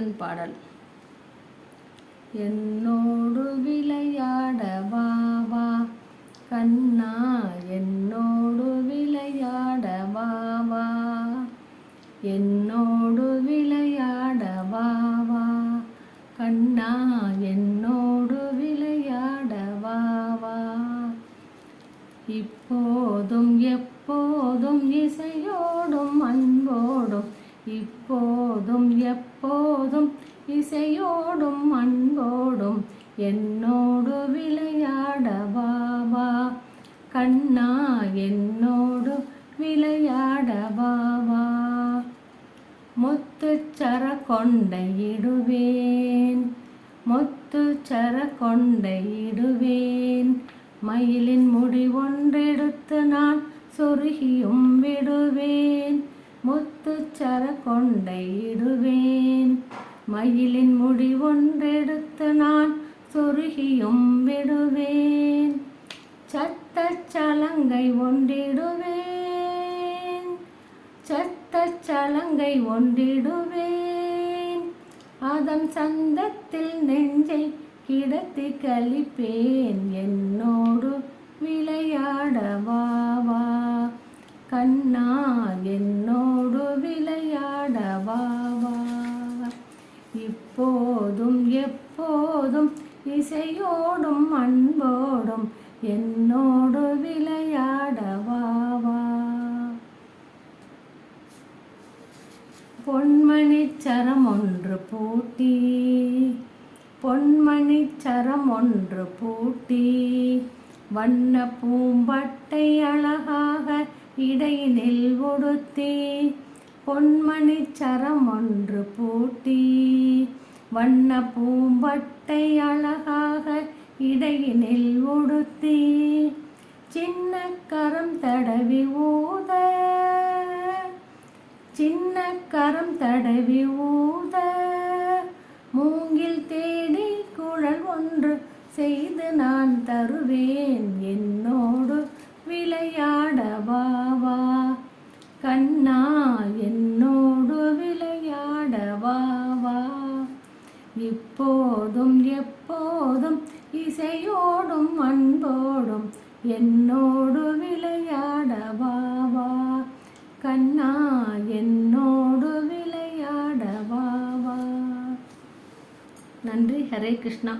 கண்ணன் பாடல். என்னோடு விளையாட வா வா. கண்ணா என்னோடு விளையாட வா வா. என்னோடு விளையாட வா வா. கண்ணா என்னோடு விளையாட வா வா. இப்போதும் எப்போதும் இசையோடும் அன்போடும் இப்போதும் எப்போதும் இசையோடும் அன்போடும் என்னோடு விளையாட பாபா. கண்ணா என்னோடு விளையாட பாபா. முத்துச்சர கொண்டையிடுவேன் முத்துச்சர கொண்டையிடுவேன் மயிலின் முடி ஒன்றெடுத்து நான் சொருகியும் விடுவேன். முத்துச்சர கொண்டையிடுவேன் மயிலின் முடி ஒன்றெடுத்து நான் சொருகியும் விடுவேன். சட்டச் சலங்கை ஒன்றிடுவேன். சட்டச் சலங்கை ஒன்றிடுவேன். அதன் சந்தத்தில் நெஞ்சை கிடத்தி கழிப்பேன். இசையோடும் அன்போடும் என்னோடு விளையாடவாவா? வா சரம் ஒன்று பூட்டி பொன்மணிச் சரம் ஒன்று பூட்டி வண்ண பூம்பட்டை அழகாக இடையினில் உடுத்தி பொன்மணிச் சரம் ஒன்று பூட்டி வண்ண பூம்பட்டை அழகாக இடையினில் உடுத்தி சின்ன கரம் தடவி ஊத. சின்ன கரம் தடவி ஊத. மூங்கில் தேடி குழல் ஒன்று செய்து நான் தருவேன். என்னோடு விளையாடவாவா கண்ணா இப்போதும் எப்போதும் இசையோடும் அன்போடும் என்னோடு விளையாடவாவா கண்ணா என்னோடு விளையாடவாவா நன்றி ஹரே கிருஷ்ணா.